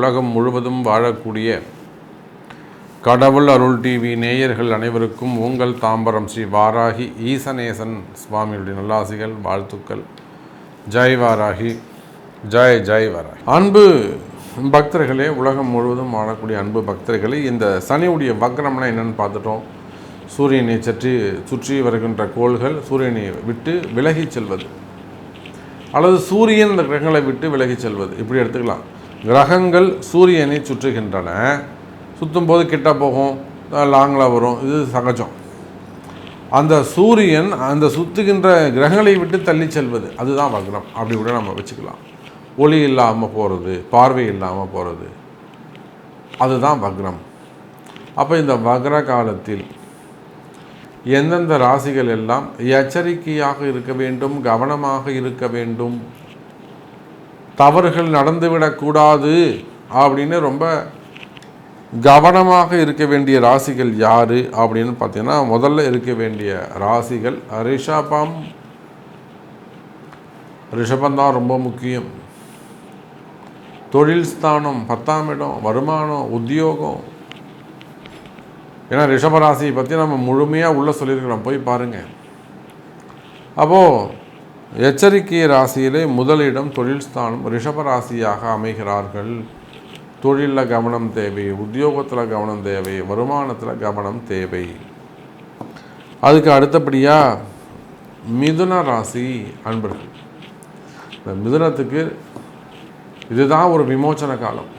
உலகம் முழுவதும் வாழக்கூடிய கடவுள் அருள் டிவி நேயர்கள் அனைவருக்கும் உங்கள் தாம்பரம் ஸ்ரீ வாராகி ஈசநேசன் சுவாமியுடைய நல்லாசிகள் வாழ்த்துக்கள். ஜெய் வாராகி. ஜெய் ஜெய் வாராகி. அன்பு பக்தர்களே உலகம் முழுவதும் வாழக்கூடிய அன்பு பக்தர்களே இந்த சனியுடைய வக்ரம்னா என்னென்னு பார்த்துட்டோம். சூரியனை சற்றி சுற்றி வருகின்ற கோள்கள் சூரியனை விட்டு விலகிச் செல்வது. அல்லது சூரியன் இந்த கிரகங்களை விட்டு விலகிச் செல்வது. இப்படி எடுத்துக்கலாம். கிரகங்கள் சூரியனை சுற்றுகின்றன. சுற்றும் போது கிட்ட போகும் லாங்கில் வரும் இது சகஜம். அந்த சூரியன் அந்த சுற்றுகின்ற கிரகங்களை விட்டு தள்ளி செல்வது அதுதான் வக்ரம். அப்படி கூட நம்ம வச்சுக்கலாம். ஒளி இல்லாமல் போகிறது பார்வை இல்லாமல் போகிறது அதுதான் வக்ரம். அப்போ இந்த வக்ர காலத்தில் எந்தெந்த ராசிகள் எல்லாம் எச்சரிக்கையாக இருக்க வேண்டும் கவனமாக இருக்க வேண்டும்? தவறுகள் நடந்துவிடக்கூடாது அப்படின்னு ரொம்ப கவனமாக இருக்க வேண்டிய ராசிகள் யார் அப்படின்னு பார்த்தீங்கன்னா முதல்ல இருக்க வேண்டிய ராசிகள் ரிஷபம். ரிஷபம் தான் ரொம்ப முக்கியம். தொழில் ஸ்தானம் பத்தாம் இடம் வருமானம் உத்தியோகம். ஏன்னா ரிஷபராசியை பற்றி நம்ம முழுமையாக உள்ளே சொல்லியிருக்கிறோம். போய் பாருங்கள் அப்போது எச்சரிக்கை ராசியிலே முதலிடம் தொழில் ஸ்தானம் ரிஷபராசியாக அமைகிறார்கள். தொழிலில் கவனம் தேவை உத்தியோகத்தில் கவனம் தேவை வருமானத்தில் கவனம் தேவை. அதுக்கு அடுத்தபடியாக மிதுன ராசி அன்பர்கள். இந்த மிதுனத்துக்கு இதுதான் ஒரு விமோச்சன காலம்.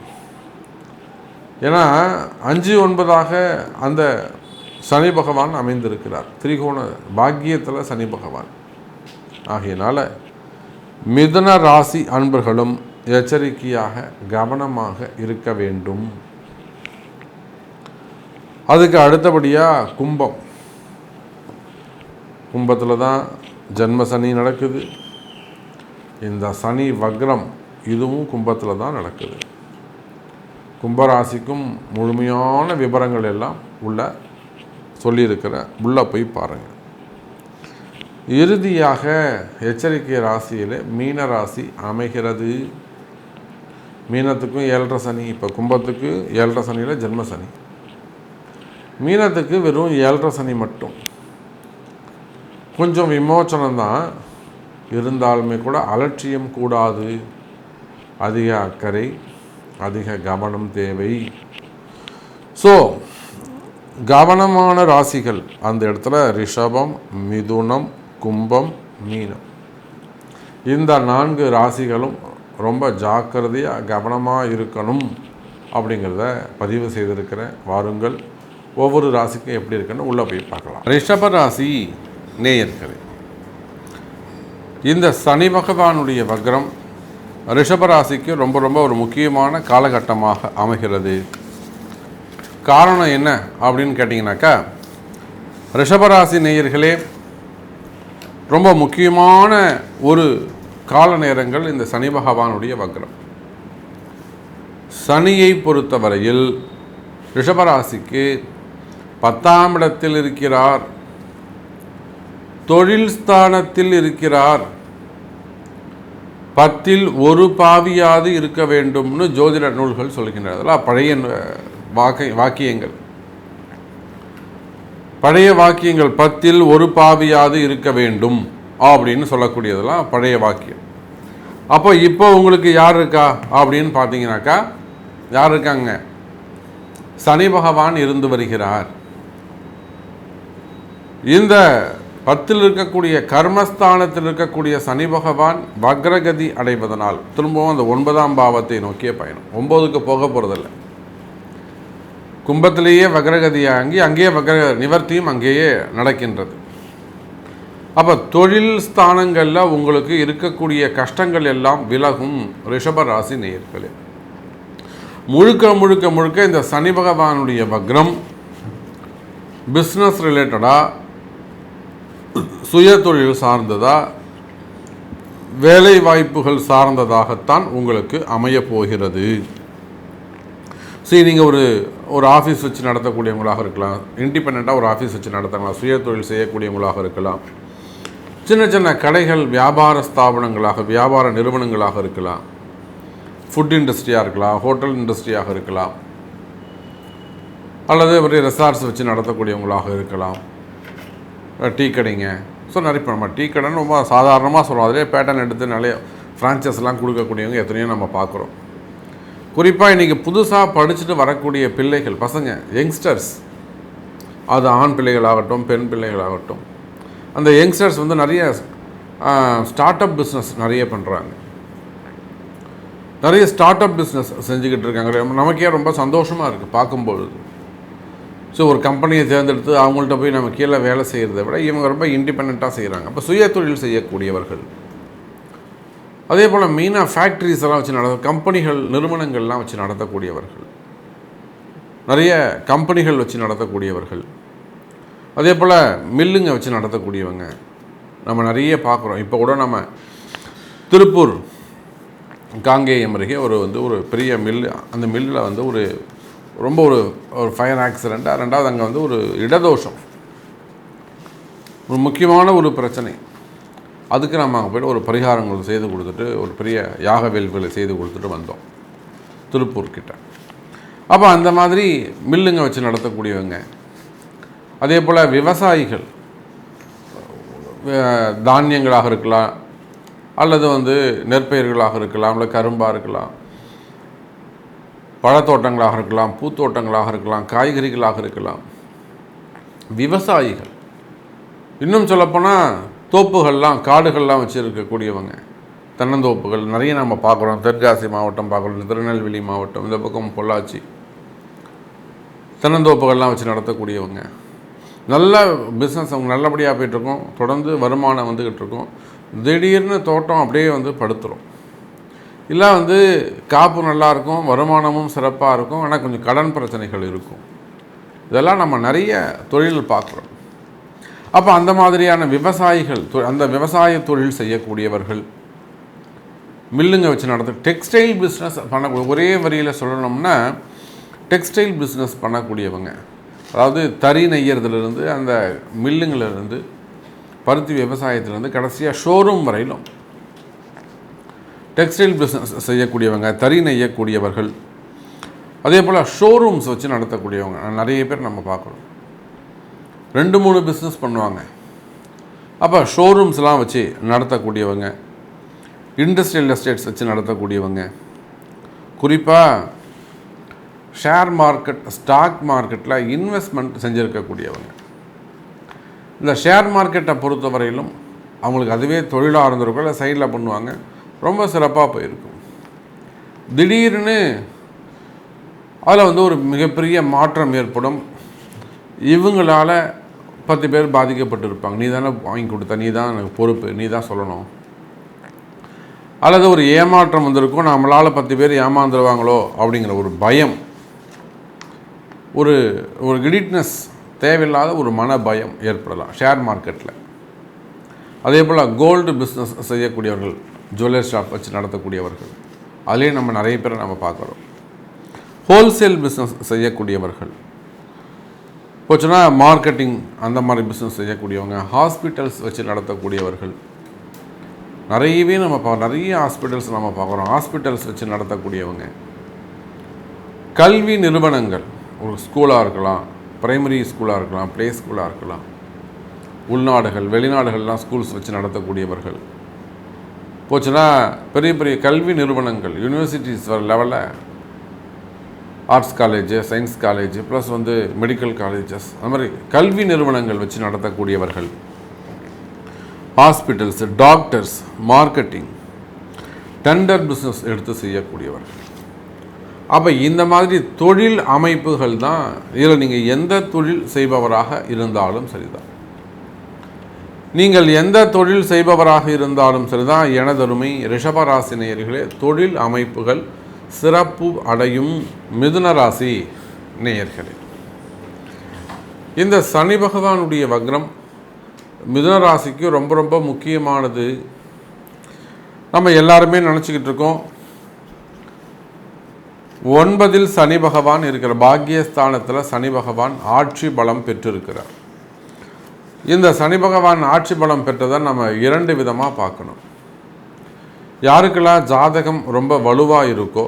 ஏன்னா அஞ்சு ஒன்பதாக அந்த சனி பகவான் அமைந்திருக்கிறார். திரிகோண பாக்கியத்தில் சனி பகவான். ஆகையினால் மிதுன ராசி அன்பர்களும் எச்சரிக்கையாக கவனமாக இருக்க வேண்டும். அதுக்கு அடுத்தபடியாக கும்பம். கும்பத்தில் தான் ஜென்ம சனி நடக்குது. இந்த சனி வக்ரம் இதுவும் கும்பத்தில் தான் நடக்குது. கும்பராசிக்கும் முழுமையான விவரங்கள் எல்லாம் உள்ள சொல்லியிருக்கிற உள்ளே போய் பாருங்கள் இறுதியாக எச்சரிக்கை ராசியில் மீன ராசி அமைகிறது. மீனத்துக்கும் ஏழரை சனி இப்போ கும்பத்துக்கு ஏழரை சனியில் ஜென்ம சனி. மீனத்துக்கு வெறும் ஏழரை சனி மட்டும். கொஞ்சம் விமோச்சனம் தான். இருந்தாலுமே கூட அலட்சியம் கூடாது. அதிக அக்கறை அதிக கவனம் தேவை. ஸோ கவனமான ராசிகள். அந்த இடத்துல ரிஷபம் மிதுனம் கும்பம் மீனம். இந்த நான்கு ராசிகளும் ரொம்ப ஜாக்கிரதையாக கவனமாக இருக்கணும் அப்படிங்கிறத பதிவு செய்திருக்கிறேன் வாருங்கள். ஒவ்வொரு ராசிக்கும் எப்படி இருக்குன்னு உள்ளே போய் பார்க்கலாம். ரிஷப ராசி நேயர்களே இந்த சனி பகவானுடைய வக்ரம் ரிஷபராசிக்கு ரொம்ப ரொம்ப ஒரு முக்கியமான காலகட்டமாக அமைகிறது. காரணம் என்ன அப்படின்னு கேட்டிங்கனாக்கா ரிஷபராசி நேயர்களே ரொம்ப முக்கியமான ஒரு கால நேரங்கள் இந்த சனி பகவானுடைய வக்ரம். சனியை பொறுத்தவரையில் ரிஷபராசிக்கு பத்தாம் இடத்தில் இருக்கிறார் தொழில் ஸ்தானத்தில் இருக்கிறார் பத்தில் ஒரு பாவியாது இருக்க வேண்டும்னு ஜோதிட நூல்கள் சொல்கின்றன. அதெல்லாம் பழைய வாக்க வாக்கியங்கள். பழைய வாக்கியங்கள் பத்தில் ஒரு பாவியாது இருக்க வேண்டும் அப்படின்னு சொல்லக்கூடியதெல்லாம் பழைய வாக்கியம். அப்போ இப்போ உங்களுக்கு யார் இருக்கா அப்படின்னு பார்த்தீங்கன்னாக்கா யார் இருக்காங்க? சனி பகவான் இருந்து வருகிறார். இந்த பத்தில் இருக்கக்கூடிய கர்மஸ்தானத்தில் இருக்கக்கூடிய சனி பகவான் வக்ரகதி அடைவதனால் திரும்பவும் அந்த ஒன்பதாம் பாவத்தை நோக்கிய பயணம். ஒம்போதுக்கு போக போகிறதில்ல கும்பத்திலேயே வக்ரகதியாங்கி அங்கேயே வக்ர நிவர்த்தியும் அங்கேயே நடக்கின்றது. அப்போ தொழில் ஸ்தானங்களில் உங்களுக்கு இருக்கக்கூடிய கஷ்டங்கள் எல்லாம் விலகும் ரிஷப ராசி நேயர்களே. முழுக்க முழுக்க முழுக்க இந்த சனி பகவானுடைய வக்ரம் பிஸ்னஸ் ரிலேட்டடாக சுய தொழில் சார்ந்ததா வேலை வாய்ப்புகள் சார்ந்ததாகத்தான் உங்களுக்கு அமையப் போகிறது. சரி நீங்கள் ஒரு ஒரு ஆஃபீஸ் வச்சு நடத்தக்கூடியவங்களாக இருக்கலாம். இண்டிபெண்ட்டாக ஒரு ஆஃபீஸ் வச்சு நடத்தலாம். சுய தொழில் செய்யக்கூடியவங்களாக இருக்கலாம். சின்ன சின்ன கடைகள் வியாபார ஸ்தாபனங்களாக வியாபார நிறுவனங்களாக இருக்கலாம். ஃபுட் இண்டஸ்ட்ரியாக இருக்கலாம் ஹோட்டல் இண்டஸ்ட்ரியாக இருக்கலாம். அல்லது ஒரு ரெசார்ட்ஸ் வச்சு நடத்தக்கூடியவங்களாக இருக்கலாம். டீ கடைங்க. ஸோ நிறைய நம்ம டீ கடைன்னு ரொம்ப சாதாரணமாக சொல்லுவோம் அதிலே பேட்டர்ன் எடுத்து நிறைய ஃப்ரான்ச்சைஸ்லாம் கொடுக்கக்கூடியவங்க எத்தனையோ நம்ம பார்க்குறோம். குறிப்பாக இன்றைக்கி புதுசாக படிச்சுட்டு வரக்கூடிய பிள்ளைகள் பசங்க யங்ஸ்டர்ஸ் அது ஆண் பிள்ளைகளாகட்டும் பெண் பிள்ளைகளாகட்டும். அந்த யங்ஸ்டர்ஸ் வந்து நிறைய ஸ்டார்ட் அப் பிஸ்னஸ் நிறைய பண்ணுறாங்க நிறைய ஸ்டார்ட் அப் பிஸ்னஸ் செஞ்சுக்கிட்டு இருக்காங்க. நமக்கே ரொம்ப சந்தோஷமாக இருக்குது பார்க்கும்பொழுது. ஸோ ஒரு கம்பெனியை தேர்ந்தெடுத்து அவங்கள்ட்ட போய் நம்ம கீழே வேலை செய்கிறத விட இவங்க ரொம்ப இண்டிபெண்ட்டாக செய்கிறாங்க அப்போ சுய தொழில் செய்யக்கூடியவர்கள். அதே போல் மெயினாக ஃபேக்ட்ரிஸ் எல்லாம் வச்சு நடத்த கம்பெனிகள் நிறுவனங்கள்லாம் வச்சு நடத்தக்கூடியவர்கள். நிறைய கம்பெனிகள் வச்சு நடத்தக்கூடியவர்கள். அதே போல் மில்லுங்க வச்சு நடத்தக்கூடியவங்க. நம்ம நிறைய பார்க்குறோம். இப்போ கூட நம்ம திருப்பூர் காங்கேயம் அருகே ஒரு வந்து ஒரு பெரிய மில் அந்த மில்லில் வந்து ஒரு ரொம்ப ஒரு ஒரு ஃபயர் ஆக்சிடெண்ட்டாக ரெண்டாவது அங்கே வந்து ஒரு இடதோஷம். ஒரு முக்கியமான ஒரு பிரச்சனை. அதுக்கு நம்ம அங்கே போய்ட்டு ஒரு பரிகாரங்கள் செய்து கொடுத்துட்டு ஒரு பெரிய யாக வேள்விகளை செய்து கொடுத்துட்டு வந்தோம் திருப்பூர்கிட்ட அப்போ அந்த மாதிரி மில்லுங்க வச்சு நடத்தக்கூடியவங்க அதே போல் விவசாயிகள் தானியங்களாக இருக்கலாம் அல்லது வந்து நெற்பயிர்களாக இருக்கலாம் இல்லை கரும்பாக இருக்கலாம் பழத்தோட்டங்களாக இருக்கலாம் பூத்தோட்டங்களாக இருக்கலாம் காய்கறிகளாக இருக்கலாம். விவசாயிகள் இன்னும் சொல்லப்போனால் தோப்புகள்லாம் காடுகள்லாம் வச்சுருக்கக்கூடியவங்க. தென்னந்தோப்புகள் நிறைய நம்ம பார்க்குறோம். தென்காசி மாவட்டம் பார்க்குறோம். திருநெல்வேலி மாவட்டம் இந்த பக்கம் பொள்ளாச்சி. தென்னந்தோப்புகள்லாம் வச்சு நடத்தக்கூடியவங்க. நல்ல பிஸ்னஸ் அவங்க நல்லபடியாக போயிட்டுருக்கோம். தொடர்ந்து வருமானம் வந்துக்கிட்டு இருக்கோம். திடீர்னு தோட்டம் அப்படியே வந்து படுத்துரும். இல்லை வந்து காப்பு நல்லா இருக்கும் வருமானமும் சிறப்பாக இருக்கும். ஆனால் கொஞ்சம் கடன் பிரச்சனைகள் இருக்கும். இதெல்லாம் நம்ம நிறைய தொழில் பார்க்குறோம். அப்போ அந்த மாதிரியான விவசாயிகள் அந்த விவசாய தொழில் செய்யக்கூடியவர்கள் மில்லுங்க வச்சு நடத்த டெக்ஸ்டைல் பிஸ்னஸ் பண்ண ஒரே வரியில் சொல்லணும்னா டெக்ஸ்டைல் பிஸ்னஸ் பண்ணக்கூடியவங்க. அதாவது தறி நெய்யறதுலேருந்து அந்த மில்லுங்களிலிருந்து பருத்தி விவசாயத்திலேருந்து கடைசியாக ஷோரூம் வரையிலும். டெக்ஸ்டைல் பிஸ்னஸ் செய்யக்கூடியவங்க தறி நெய்யக்கூடியவர்கள் அதே போல் ஷோரூம்ஸ் வச்சு நடத்தக்கூடியவங்க நிறைய பேர் நம்ம பார்க்குறோம். ரெண்டு மூணு பிஸ்னஸ் பண்ணுவாங்க. அப்போ ஷோரூம்ஸ்லாம் வச்சு நடத்தக்கூடியவங்க இண்டஸ்ட்ரியல் எஸ்டேட்ஸ் வச்சு நடத்தக்கூடியவங்க குறிப்பாக ஷேர் மார்க்கெட் ஸ்டாக் மார்க்கெட்டில் இன்வெஸ்ட்மெண்ட் செஞ்சுருக்கக்கூடியவங்க. இந்த ஷேர் மார்க்கெட்டை பொறுத்தவரையிலும் அவங்களுக்கு அதுவே தொழிலாக இருந்திருக்கும் இல்லை சைடில் பண்ணுவாங்க ரொம்ப சிறப்பாக போயிருக்கும். திடீர்னு அதில் வந்து ஒரு மிகப்பெரிய மாற்றம் ஏற்படும். இவங்களால பத்து பேர் பாதிக்கப்பட்டிருப்பாங்க. நீ தானே வாங்கி கொடுத்த நீ தான் எனக்கு பொறுப்பு நீ தான் சொல்லணும். அல்லது ஒரு ஏமாற்றம் வந்திருக்கும் நம்மளால் பத்து பேர் ஏமாந்துருவாங்களோ அப்படிங்கிற ஒரு பயம். ஒரு ஒரு கிடிட்னஸ் தேவையில்லாத ஒரு மன பயம் ஏற்படலாம் ஷேர் மார்க்கெட்டில் அதே போல் கோல்டு பிஸ்னஸ் செய்யக்கூடியவர்கள் ஜுவல்லரி ஷாப் வச்சு நடத்தக்கூடியவர்கள் அதுலேயும் நம்ம நிறைய பேரை நம்ம பார்க்குறோம். ஹோல்சேல் பிஸ்னஸ் செய்யக்கூடியவர்கள் போச்சுன்னா மார்க்கெட்டிங் அந்த மாதிரி பிஸ்னஸ் செய்யக்கூடியவங்க ஹாஸ்பிட்டல்ஸ் வச்சு நடத்தக்கூடியவர்கள். நிறையவே நம்ம பா நிறைய ஹாஸ்பிட்டல்ஸ் நம்ம பார்க்குறோம். ஹாஸ்பிட்டல்ஸ் வச்சு நடத்தக்கூடியவங்க. கல்வி நிறுவனங்கள் ஒரு ஸ்கூலாக இருக்கலாம் பிரைமரி ஸ்கூலாக இருக்கலாம் ப்ளே ஸ்கூலாக இருக்கலாம். உள்நாடுகள் வெளிநாடுகள்லாம் ஸ்கூல்ஸ் வச்சு நடத்தக்கூடியவர்கள். போச்சுன்னா பெரிய பெரிய கல்வி நிறுவனங்கள் யூனிவர்சிட்டிஸ் வர லெவலில் arts college science college plus வந்து மெடிக்கல் காலேஜஸ் அந்த மாதிரி கல்வி நிறுவனங்கள் வச்சு நடத்தக்கூடியவர்கள். Hospitals doctors marketing tender business எடுத்து செய்யக்கூடியவர்கள். அப்போ இந்த மாதிரி தொழில் அமைப்புகள் தான் இதில் நீங்கள் எந்த தொழில் செய்பவராக இருந்தாலும் சரிதான். நீங்கள் எந்த தொழில் செய்பவராக இருந்தாலும் சரிதான். எனதருமை ரிஷபராசினியர்களே தொழில் அமைப்புகள் சிறப்பு அடையும் மிதுன ராசி நேயர்களே. இந்த சனி பகவானுடைய வக்ரம் மிதுன ராசிக்கு ரொம்ப ரொம்ப முக்கியமானது. நம்ம எல்லாருமே நினச்சிக்கிட்டு இருக்கோம். ஒன்பதில் சனி பகவான் இருக்கிற பாக்கியஸ்தானத்தில் சனி பகவான் ஆட்சி பலம் பெற்றிருக்கிறார். இந்த சனி பகவான் ஆட்சி பலம் பெற்றதை நம்ம இரண்டு விதமாக பார்க்கணும். யாருக்கெல்லாம் ஜாதகம் ரொம்ப வலுவாக இருக்கோ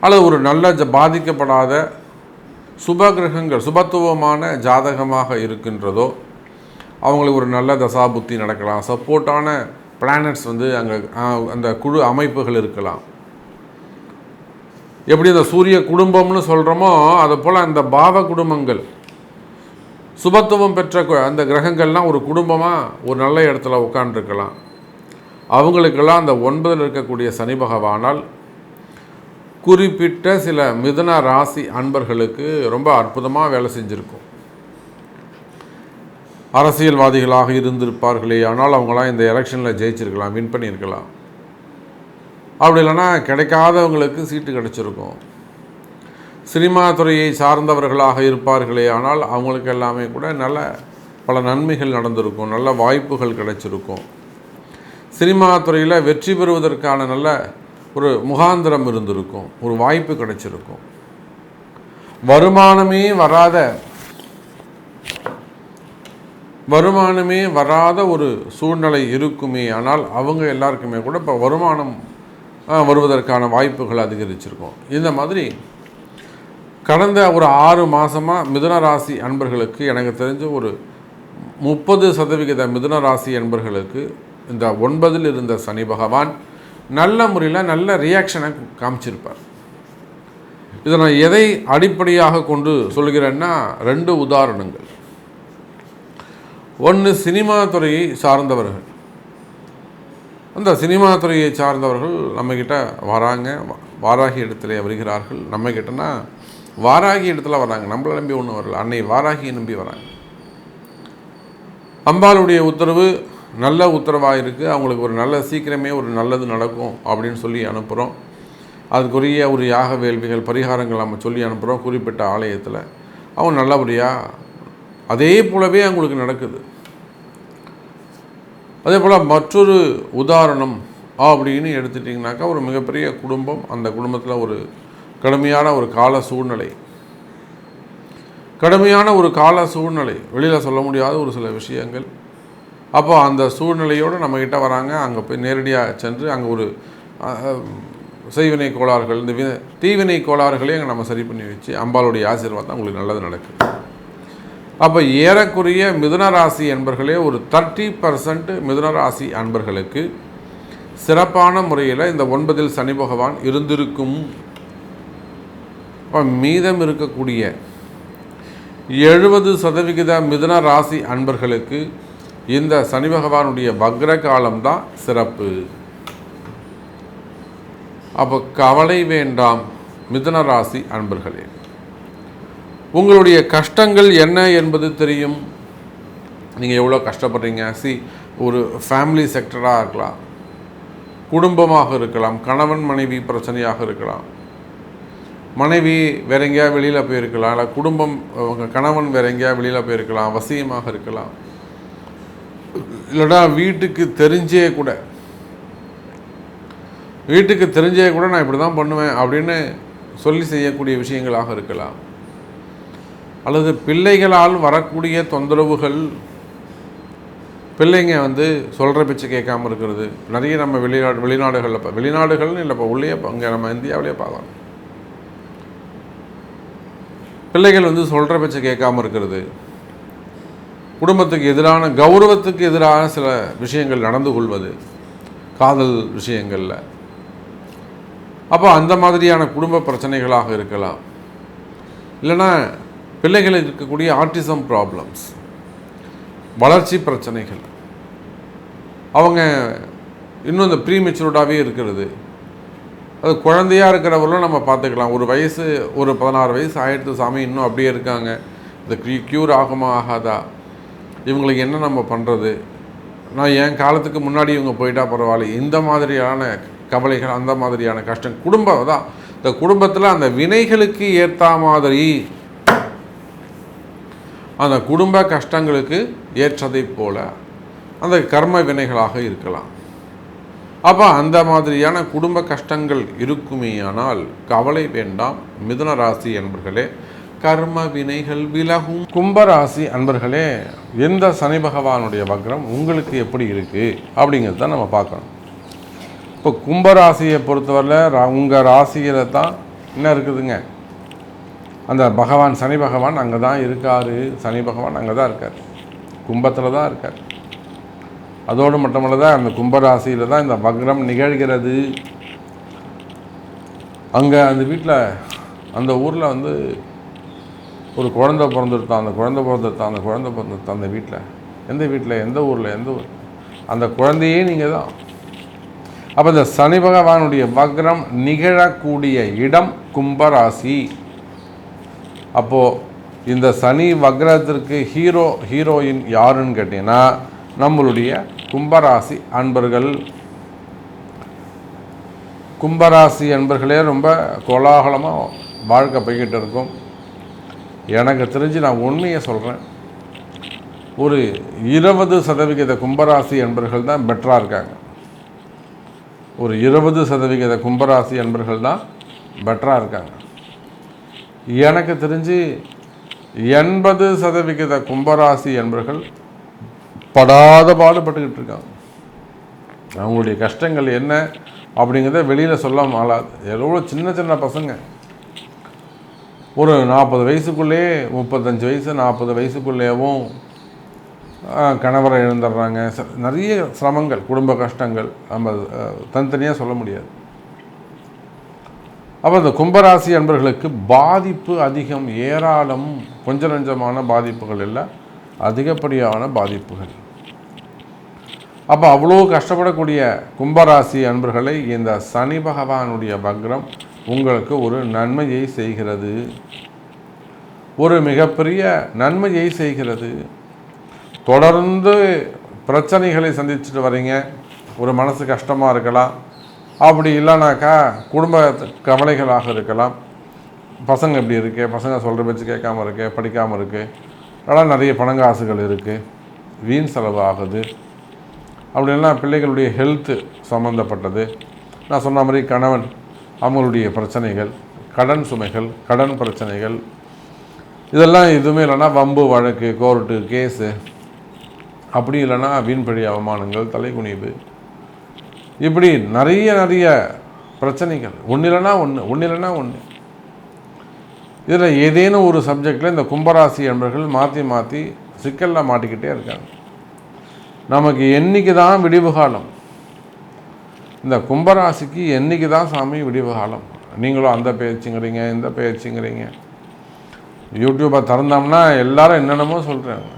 அல்லது ஒரு நல்ல ஜ- பாதிக்கப்படாத சுபகிரகங்கள் சுபத்துவமான ஜாதகமாக இருக்கின்றதோ அவங்களுக்கு ஒரு நல்ல தசாபுத்தி நடக்கலாம். சப்போர்ட்டான பிளானட்ஸ் வந்து அங்கே அந்த குழு அமைப்புகள் இருக்கலாம். எப்படி அந்த சூரிய குடும்பம்னு சொல்கிறோமோ அது போல் அந்த பாவ குடும்பங்கள் சுபத்துவம் பெற்ற அந்த கிரகங்கள்லாம் ஒரு குடும்பமாக ஒரு நல்ல இடத்துல உட்காந்துருக்கலாம் அவங்களுக்கெல்லாம் அந்த ஒன்பதில் இருக்கக்கூடிய சனி பகவானால் குறிப்பிட்ட சில மிதுன ராசி அன்பர்களுக்கு ரொம்ப அற்புதமாக வேலை செஞ்சுருக்கும். அரசியல்வாதிகளாக இருந்திருப்பார்களே ஆனால் அவங்களாம் இந்த எலெக்ஷனில் ஜெயிச்சிருக்கலாம் வின் பண்ணியிருக்கலாம். அப்படி இல்லைன்னா கிடைக்காதவங்களுக்கு சீட்டு கிடச்சிருக்கும். சினிமா துறையை சார்ந்தவர்களாக இருப்பார்களே ஆனால் அவங்களுக்கு எல்லாமே கூட நல்ல பல நன்மைகள் நடந்திருக்கும் நல்ல வாய்ப்புகள் கிடைச்சிருக்கும். சினிமா துறையில் வெற்றி பெறுவதற்கான நல்ல ஒரு முகாந்திரம் இருந்திருக்கும் ஒரு வாய்ப்பு கிடைச்சிருக்கும். வருமானமே வராத வருமானமே வராத ஒரு சூழ்நிலை இருக்குமே ஆனால் அவங்க எல்லாருக்குமே கூட இப்போ வருமானம் வருவதற்கான வாய்ப்புகள் அதிகரிச்சிருக்கும். இந்த மாதிரி கடந்த ஒரு ஆறு மாதமாக மிதுன ராசி அன்பர்களுக்கு எனக்கு தெரிஞ்ச ஒரு முப்பது சதவிகித மிதுன ராசி அன்பர்களுக்கு இந்த ஒன்பதில் இருந்த சனி பகவான் நல்ல முறையில் நல்ல ரியாக்ஷனை காமிச்சிருப்பார். இதை நான் எதை அடிப்படையாக கொண்டு சொல்கிறேன்னா ரெண்டு உதாரணங்கள். ஒன்று சினிமா துறையை சார்ந்தவர்கள். அந்த சினிமா துறையை சார்ந்தவர்கள் நம்மக்கிட்ட வராங்க. வா- வாராகி இடத்துல வருகிறார்கள். நம்மக்கிட்டனா வாராகி இடத்துல வராங்க. நம்மளை நம்பி ஒன்றும் வரல. அன்னை வாராகியை நம்பி வராங்க. அம்பாளுடைய உத்தரவு நல்ல உத்தரவாக இருக்குது அவங்களுக்கு ஒரு நல்ல சீக்கிரமே ஒரு நல்லது நடக்கும் அப்படின்னு சொல்லி அனுப்புகிறோம் அதுக்குரிய ஒரு யாக வேள்விகள் பரிகாரங்கள் நம்ம சொல்லி அனுப்புகிறோம் குறிப்பிட்ட ஆலயத்தில். அவங்க நல்லபடியாக அதே போலவே அவங்களுக்கு நடக்குது. அதே போல் மற்றொரு உதாரணம் அப்படின்னு எடுத்துட்டிங்கனாக்கா ஒரு மிகப்பெரிய குடும்பம் அந்த குடும்பத்தில் ஒரு கடுமையான ஒரு கால சூழ்நிலை. கடுமையான ஒரு கால சூழ்நிலை. வெளியில் சொல்ல முடியாத ஒரு சில விஷயங்கள். அப்போ அந்த சூழ்நிலையோடு நம்மக்கிட்ட வராங்க. அங்கே போய் நேரடியாக சென்று அங்கே ஒரு செய்வினை கோளாறுகள் இந்த வி- தீவினை கோளாறுகளையும் அங்கே நம்ம சரி பண்ணி வச்சு அம்பாளுடைய ஆசீர்வாதம் உங்களுக்கு நல்லது நடக்குது. அப்போ ஏறக்குரிய மிதுன ராசி என்பர்களே ஒரு தேர்ட்டி பர்சன்ட் மிதுன ராசி அன்பர்களுக்கு சிறப்பான முறையில் இந்த ஒன்பதில் சனி பகவான் இருந்திருக்கும். இப்போ மீதம் இருக்கக்கூடிய எழுபது சதவிகித மிதுன ராசி அன்பர்களுக்கு இந்த சனி பகவானுடைய வக்ர காலம்தான் சிறப்பு. அப்போ கவலை வேண்டாம் மிதுன ராசி அன்பர்களே. உங்களுடைய கஷ்டங்கள் என்ன என்பது தெரியும். நீங்கள் எவ்வளோ கஷ்டப்படுறீங்க? சி ஒரு ஃபேமிலி செக்டராக இருக்கலாம். குடும்பமாக இருக்கலாம். கணவன் மனைவி பிரச்சனையாக இருக்கலாம். மனைவி வேற எங்கேயா வெளியில் போயிருக்கலாம். இல்லை குடும்பம் அவங்க கணவன் வேற எங்கேயா வெளியில் போயிருக்கலாம். வசியமாக இருக்கலாம். இல்லைனா வீட்டுக்கு தெரிஞ்சே கூட. வீட்டுக்கு தெரிஞ்சே கூட நான் இப்படி தான் பண்ணுவேன் அப்படின்னு சொல்லி செய்யக்கூடிய விஷயங்களாக இருக்கலாம். அல்லது பிள்ளைகளால் வரக்கூடிய தொந்தரவுகள் பிள்ளைங்க வந்து சொல்கிற பேச்சு கேட்காம இருக்கிறது. நிறைய நம்ம வெளிநாடு வெளிநாடுகளில் இப்போ வெளிநாடுகள்னு இல்லை இப்போ உள்ளே இங்கே நம்ம இந்தியாவிலே பார்க்கலாம் பிள்ளைகள் வந்து சொல்கிற பேச்சை கேட்காம இருக்கிறது. குடும்பத்துக்கு எதிரான கௌரவத்துக்கு எதிரான சில விஷயங்கள் நடந்து கொள்வது காதல் விஷயங்களில். அப்போ அந்த மாதிரியான குடும்ப பிரச்சனைகளாக இருக்கலாம். இல்லைன்னா பிள்ளைகளுக்கு இருக்கக்கூடிய ஆர்டிசம் ப்ராப்ளம்ஸ் வளர்ச்சி பிரச்சனைகள். அவங்க இன்னும் இந்த ப்ரீமெச்சூர்டாகவே இருக்கிறது. அது குழந்தையாக இருக்கிறவர்களும் நம்ம பார்த்துக்கலாம். ஒரு வயசு ஒரு பதினாறு வயசு ஆயிடுத்து சாமி இன்னும் அப்படியே இருக்காங்க. இந்த க்யூர் ஆகுமா ஆகாதா? இவங்களுக்கு என்ன நம்ம பண்ணுறது நான் என் காலத்துக்கு முன்னாடி இவங்க போயிட்டா பரவாயில்ல. இந்த மாதிரியான கவலைகள் அந்த மாதிரியான கஷ்டம். குடும்பம் தான் இந்த குடும்பத்தில் அந்த வினைகளுக்கு ஏற்ற மாதிரி அந்த குடும்ப கஷ்டங்களுக்கு ஏற்றதைப் போல அந்த கர்ம வினைகளாக இருக்கலாம். அப்போ அந்த மாதிரியான குடும்ப கஷ்டங்கள் இருக்குமேயானால் கவலை வேண்டாம். மிதுன ராசி என்பர்களே கர்ம வினைகள் விலகும். கும்பராசி அன்பர்களே எந்த சனி பகவானுடைய வக்ரம் உங்களுக்கு எப்படி இருக்குது அப்படிங்கிறது தான் நம்ம பார்க்கணும். இப்போ கும்பராசியை பொறுத்தவரையில் உங்கள் ராசியில் தான் என்ன இருக்குதுங்க? அந்த பகவான் சனி பகவான் அங்கே தான் இருக்கார். சனி பகவான் அங்கே தான் இருக்கார். கும்பத்தில் தான் இருக்கார். அதோடு மட்டுமல்ல தான் அந்த கும்பராசியில் தான் இந்த வக்ரம் நிகழ்கிறது. அங்கே அந்த வீட்டில் அந்த ஊரில் வந்து ஒரு குழந்த பிறந்துருத்தான் அந்த குழந்தை பிறந்துருத்தான் அந்த குழந்தை பிறந்துருத்தான் அந்த வீட்டில் எந்த வீட்டில் எந்த ஊரில் எந்த ஊர்? அந்த குழந்தையே நீங்கள் தான். அப்போ இந்த சனி பகவானுடைய வக்ரம் நிகழக்கூடிய இடம் கும்பராசி. அப்போது இந்த சனி வக்ரத்திற்கு ஹீரோ ஹீரோயின் யாருன்னு கேட்டிங்கன்னா நம்மளுடைய கும்பராசி அன்பர்கள். கும்பராசி அன்பர்களே ரொம்ப கோலாகலமாக வாழ்க்கை போய்கிட்டு இருக்கும். எனக்கு தெரிஞ்சு நான் உண்மையை சொல்கிறேன் ஒரு இருபது சதவிகித கும்பராசி என்பர்கள் தான் பெட்டராக இருக்காங்க. ஒரு இருபது சதவிகித கும்பராசி என்பர்கள் தான் பெட்டராக இருக்காங்க. எனக்கு தெரிஞ்சு எண்பது சதவிகித கும்பராசி என்பர்கள் படாத பாடுபட்டுக்கிட்டு இருக்காங்க. அவங்களுடைய கஷ்டங்கள் என்ன அப்படிங்கிறத வெளியில் சொல்ல மாலாது எவ்வளோ சின்ன சின்ன பசங்க. ஒரு நாற்பது வயசுக்குள்ளேயே முப்பத்தஞ்சு வயசு நாற்பது வயசுக்குள்ளேயும் கணவரை இழந்துடுறாங்க. ச- நிறைய சிரமங்கள் குடும்ப கஷ்டங்கள். நம்ம தனித்தனியாக சொல்ல முடியாது. அப்போ இந்த கும்பராசி அன்பர்களுக்கு பாதிப்பு அதிகம். ஏராளம் கொஞ்ச நஞ்சமான பாதிப்புகள் இல்லை. அதிகப்படியான பாதிப்புகள். அப்போ அவ்வளோ கஷ்டப்படக்கூடிய கும்பராசி அன்பர்களை இந்த சனி பகவானுடைய வக்ரம் உங்களுக்கு ஒரு நன்மையை செய்கிறது. ஒரு மிகப்பெரிய நன்மையை செய்கிறது. தொடர்ந்து பிரச்சனைகளை சந்திச்சுட்டு வரீங்க. ஒரு மனசு கஷ்டமாக இருக்கலாம். அப்படி இல்லைனாக்கா குடும்ப கவலைகளாக இருக்கலாம். பசங்க இப்படி இருக்கு. பசங்க சொல்கிற பேச்சு கேட்காம இருக்கு. படிக்காமல் இருக்குது அதெல்லாம் நிறைய பணங்காசுகள் இருக்குது வீண் செலவு ஆகுது அப்படின்னா பிள்ளைகளுடைய ஹெல்த்து சம்மந்தப்பட்டது நான் சொன்ன மாதிரி கணவன் அவங்களுடைய பிரச்சனைகள் கடன் சுமைகள் கடன் பிரச்சனைகள். இதெல்லாம் எதுவுமே இல்லைன்னா வம்பு வழக்கு கோர்ட்டு கேஸு. அப்படி இல்லைன்னா வீண்பழி அவமானங்கள் தலைக்குனிவு. இப்படி நிறைய நிறைய பிரச்சனைகள். ஒன்று இல்லைன்னா ஒன்று ஒன்று இல்லைன்னா ஒன்று இதில் ஏதேனும் ஒரு சப்ஜெக்டில் இந்த கும்பராசி என்பர்கள் மாற்றி மாற்றி சிக்கலில் மாட்டிக்கிட்டே இருக்காங்க. நமக்கு என்னைக்கு தான் விடிவு காலம்? இந்த கும்பராசிக்கு என்னைக்கு தான் சாமி விடிவு காலம் நீங்களும் அந்த பேச்சுங்கிறீங்க இந்த பேச்சுங்கிறீங்க. யூடியூப்பை திறந்தோம்னா எல்லாரும் என்னென்னமோ சொல்கிறாங்க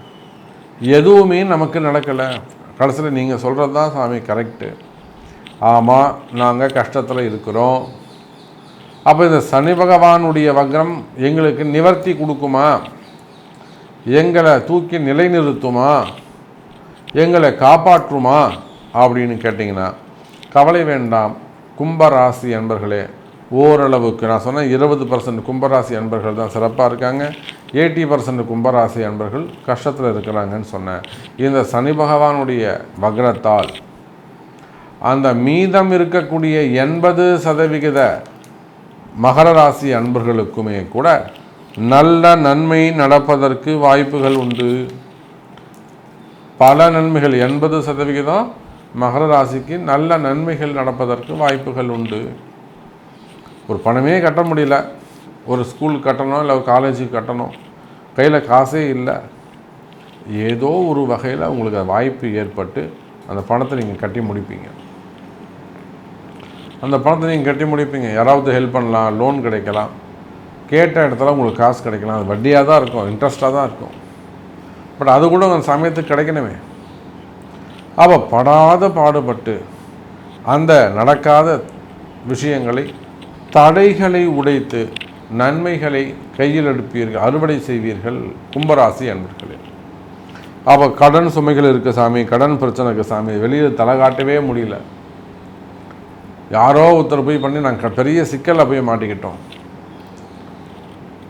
எதுவுமே நமக்கு நடக்கலை. கடைசியில் நீங்கள் சொல்கிறது தான் சாமி கரெக்டு ஆமாம் நாங்கள் கஷ்டத்தில் இருக்கிறோம். அப்போ இந்த சனி பகவானுடைய வக்ரம் எங்களுக்கு நிவர்த்தி கொடுக்குமா? எங்களை தூக்கி நிலைநிறுத்துமா? எங்களை காப்பாற்றுமா? அப்படின்னு கேட்டிங்கன்னா கவலை வேண்டாம். கும்பராசி அன்பர்களே ஓரளவுக்கு நான் சொன்னேன் இருபது பர்சன்ட் கும்பராசி அன்பர்கள் தான் சிறப்பாக இருக்காங்க. எயிட்டி பர்சன்ட் கும்பராசி அன்பர்கள் கஷ்டத்தில் இருக்கிறாங்கன்னு சொன்னேன். இந்த சனி பகவானுடைய வக்ரத்தால் அந்த மீதம் இருக்கக்கூடிய எண்பது சதவிகித மகர ராசி அன்பர்களுக்குமே கூட நல்ல நன்மை நடப்பதற்கு வாய்ப்புகள் உண்டு. பல நன்மைகள் எண்பது சதவிகிதம் மகர ராசிக்கு நல்ல நன்மைகள் நடப்பதற்கு வாய்ப்புகள் உண்டு. ஒரு பணமே கட்ட முடியல. ஒரு ஸ்கூல் கட்டணும் இல்லை ஒரு காலேஜுக்கு கட்டணும். கையில் காசே இல்லை. ஏதோ ஒரு வகையில் உங்களுக்கு வாய்ப்பு ஏற்பட்டு அந்த பணத்தை நீங்கள் கட்டி முடிப்பீங்க. அந்த பணத்தை நீங்கள் கட்டி முடிப்பீங்க. யாராவது ஹெல்ப் பண்ணலாம் லோன் கிடைக்கலாம். கேட்ட இடத்துல உங்களுக்கு காசு கிடைக்கலாம். அது வட்டியாக தான் இருக்கும் இன்ட்ரெஸ்ட்டாக தான் இருக்கும். பட் அது கூட அந்த சமயத்துக்கு கிடைக்கணுமே. அவள் படாத பாடுபட்டு அந்த நடக்காத விஷயங்களை தடைகளை உடைத்து நன்மைகளை கையில் எடுப்பீர்கள் அறுவடை செய்வீர்கள் கும்பராசி அன்பர்களே. அவள் கடன் சுமைகள் இருக்குது சாமி கடன் பிரச்சனை இருக்குது சாமி வெளியில் தலை காட்டவே முடியல. யாரோ ஒருத்தர் போய் பண்ணி நாங்கள் பெரிய சிக்கலில் போய் மாட்டிக்கிட்டோம்.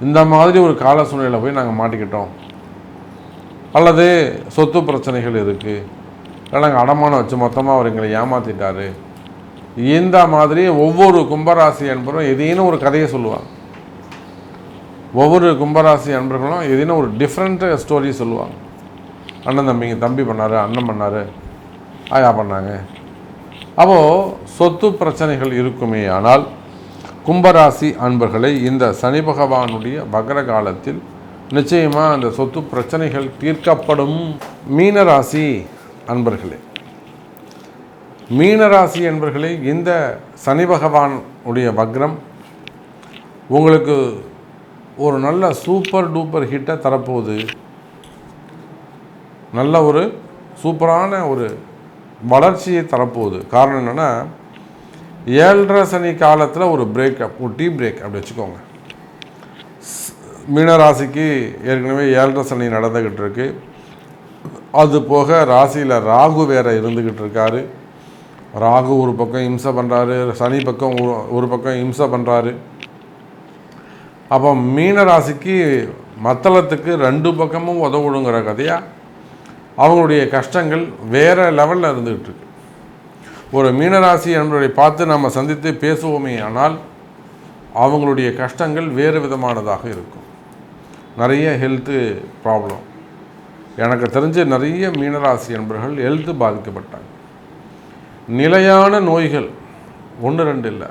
இந்த மாதிரி ஒரு கால சூழ்நிலையில் போய் நாங்கள் மாட்டிக்கிட்டோம். அல்லது சொத்து பிரச்சனைகள் இருக்குது இல்லை நாங்கள் அடமானம் வச்சு மொத்தமாக அவர் எங்களை ஏமாற்றிட்டார் இந்த மாதிரி ஒவ்வொரு கும்பராசி அன்பரும் எதேனும் ஒரு கதையை சொல்லுவாங்க. ஒவ்வொரு கும்பராசி அன்பர்களும் எதேனும் ஒரு டிஃப்ரெண்ட்டு ஸ்டோரி சொல்லுவாங்க. அண்ணன் தம்பிங்க தம்பி பண்ணார் அண்ணன் பண்ணார் ஆயா பண்ணாங்க. அப்போது சொத்து பிரச்சனைகள் இருக்குமே ஆனால் கும்பராசி அன்பர்களை இந்த சனி பகவானுடைய வக்ர காலத்தில் நிச்சயமாக அந்த சொத்து பிரச்சனைகள் தீர்க்கப்படும். மீனராசி அன்பர்களே மீனராசி என்பர்களே இந்த சனி பகவான் உடைய வக்ரம் உங்களுக்கு ஒரு நல்ல சூப்பர் டூப்பர் ஹிட்டை தரப்போகுது. நல்ல ஒரு சூப்பரான ஒரு வளர்ச்சியை தரப்போகுது. காரணம் என்னென்னா ஏழரை சனி காலத்தில் ஒரு பிரேக்கப் ஒரு டீ பிரேக் அப்படி வச்சுக்கோங்க. மீனராசிக்கு ஏற்கனவே ஏழரை சனி நடந்துக்கிட்டு இருக்குது அது போக ராசியில் ராகு வேற இருந்துக்கிட்டு இருக்காரு. ராகு ஒரு பக்கம் இம்சை பண்ணுறாரு சனி பக்கம் ஒரு- பக்கம் இம்சை பண்ணுறாரு அப்போ மீன ராசிக்கு மத்தளத்துக்கு ரெண்டு பக்கமும் உதவுடுங்கிற கதையா? அவங்களுடைய கஷ்டங்கள் வேற லெவலில் இருந்துகிட்டு இருக்கு. ஒரு மீனராசி என்பதை பார்த்து நம்ம சந்தித்து பேசுவோமே ஆனால் அவங்களுடைய கஷ்டங்கள் வேறு விதமானதாக இருக்கும். நிறைய ஹெல்த்து ப்ராப்ளம் எனக்கு தெரிஞ்ச நிறைய மீனராசி நண்பர்கள் எழுத்து பாதிக்கப்பட்டாங்க. நிலையான நோய்கள் ஒன்று ரெண்டு இல்லை.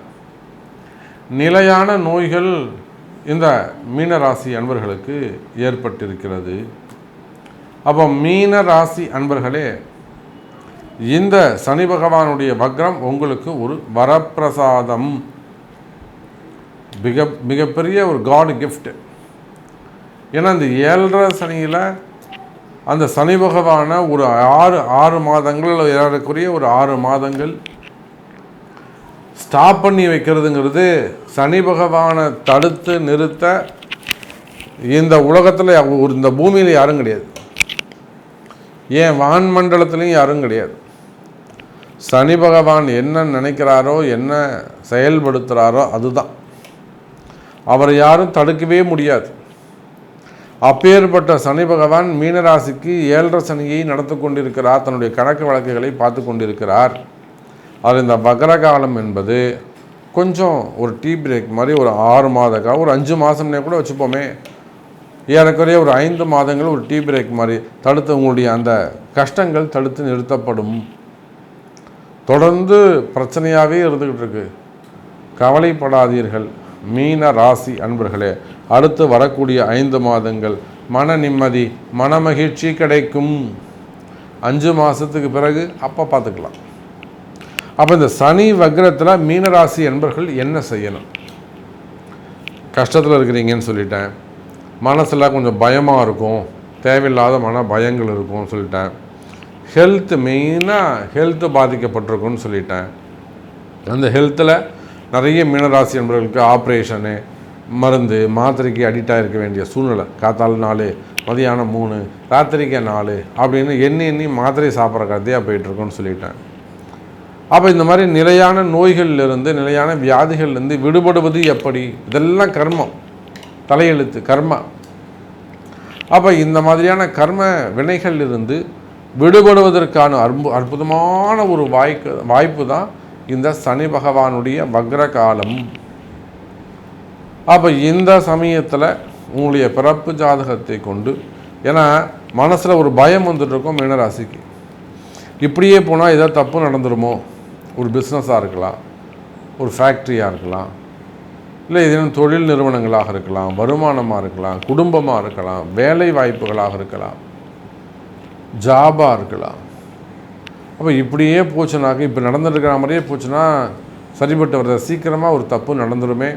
நிலையான நோய்கள் இந்த மீனராசி அன்பர்களுக்கு ஏற்பட்டிருக்கிறது. அப்போ மீன ராசி அன்பர்களே இந்த சனி பகவானுடைய வக்ரம் உங்களுக்கு ஒரு வரப்பிரசாதம். மிக மிகப்பெரிய ஒரு காட் கிஃப்ட் ஏன்னா இந்த ஏழரை சனியில் அந்த சனி பகவான ஒரு ஆறு ஆறு மாதங்கள் ஏறக்குறைய ஒரு ஆறு மாதங்கள் ஸ்டாப் பண்ணி வைக்கிறதுங்கிறது சனி பகவானை தடுத்து நிறுத்த இந்த உலகத்தில் ஒரு இந்த பூமியில் யாரும் கிடையாது. ஏன் வான் மண்டலத்துலேயும் யாரும் கிடையாது. சனி பகவான் என்ன நினைக்கிறாரோ என்ன செயல்படுத்துகிறாரோ அதுதான். அவரை யாரும் தடுக்கவே முடியாது. அப்பேற்பட்ட சனி பகவான் மீனராசிக்கு ஏழரை சனியை நடத்து கொண்டிருக்கிறார். தன்னுடைய கணக்கு வழக்குகளை பார்த்து கொண்டிருக்கிறார். அது இந்த வக்ர காலம் என்பது கொஞ்சம் ஒரு டீ பிரேக் மாதிரி ஒரு ஆறு மாத காலம் ஒரு அஞ்சு மாதம்னே கூட வச்சுப்போமே. ஏறக்குறைய ஒரு ஐந்து மாதங்கள் ஒரு டீ பிரேக் மாதிரி தடுத்து உங்களுடைய அந்த கஷ்டங்கள் தடுத்து நிறுத்தப்படும். தொடர்ந்து பிரச்சனையாகவே இருந்துக்கிட்டு இருக்கு. கவலைப்படாதீர்கள். மீன ராசி அன்பர்களே அடுத்து வரக்கூடிய ஐந்து மாதங்கள். மன நிம்மதி மன மகிழ்ச்சி கிடைக்கும். அஞ்சு மாதத்துக்கு பிறகு அப்போ பார்த்துக்கலாம். அப்போ இந்த சனி வக்ரத்தில் மீனராசி என்பர்கள் என்ன செய்யணும்? கஷ்டத்தில் இருக்கிறீங்கன்னு சொல்லிட்டேன். மனசில் கொஞ்சம் பயமாக இருக்கும். தேவையில்லாத மன பயங்கள் இருக்கும்னு சொல்லிட்டேன். ஹெல்த் மெயினாக ஹெல்த்து பாதிக்கப்பட்டிருக்குன்னு சொல்லிட்டேன். அந்த ஹெல்த்தில் நிறைய மீனராசி என்பவர்களுக்கு ஆப்ரேஷனு மருந்து மாத்திரைக்கு அடிக்ட் ஆகிருக்க வேண்டிய சூழ்நிலை. காத்தால் நாலு மதியானம் மூணு ராத்திரிக்கு நாலு அப்படின்னு எண்ணி எண்ணி மாத்திரை சாப்பிட்ற கதையாக போயிட்டுருக்கோன்னு சொல்லிட்டேன். அப்போ இந்த மாதிரி நிலையான நோய்கள்லேருந்து நிலையான வியாதிகள்லேருந்து விடுபடுவது எப்படி? இதெல்லாம் கர்மம். தலையெழுத்து கர்மா. அப்போ இந்த மாதிரியான கர்ம வினைகளிலிருந்து விடுபடுவதற்கான அற்பு அற்புதமான ஒரு வாய்க்கு வாய்ப்பு தான் இந்த சனி பகவானுடைய வக்ர காலம் அப்போ இந்த சமயத்தில் உங்களுடைய பிறப்பு ஜாதகத்தை கொண்டு ஏன்னா மனசில் ஒரு பயம் வந்துட்டுருக்கோம் மீனராசிக்கு. இப்படியே போனால் ஏதாவது தப்பு நடந்துருமோ? ஒரு பிஸ்னஸாக இருக்கலாம் ஒரு ஃபேக்ட்ரியாக இருக்கலாம் இல்லை ஏதேனும் தொழில் நிறுவனங்களாக இருக்கலாம் வருமானமாக இருக்கலாம் குடும்பமாக இருக்கலாம் வேலை வாய்ப்புகளாக இருக்கலாம் ஜாபாக இருக்கலாம். அப்போ இப்படியே போச்சுனாக்க இப்போ நடந்துருக்கிற மாதிரியே போச்சுன்னா சரிபட்டு வர்றது சீக்கிரமாக ஒரு தப்பு நடந்துருமே.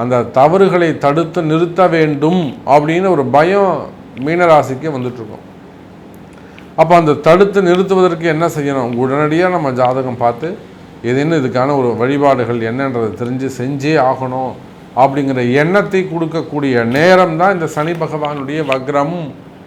அந்த தவறுகளை தடுத்து நிறுத்த வேண்டும் அப்படின்னு ஒரு பயம் மீனராசிக்கு வந்துட்டுருக்கும். அப்போ அந்த தடுத்து நிறுத்துவதற்கு என்ன செய்யணும்? உடனடியாக நம்ம ஜாதகம் பார்த்து ஏதேனும் இதுக்கான ஒரு வழிபாடுகள் என்னன்றதை தெரிஞ்சு செஞ்சே ஆகணும் அப்படிங்கிற எண்ணத்தை கொடுக்கக்கூடிய நேரம் தான் இந்த சனி பகவானுடைய வக்ரம்.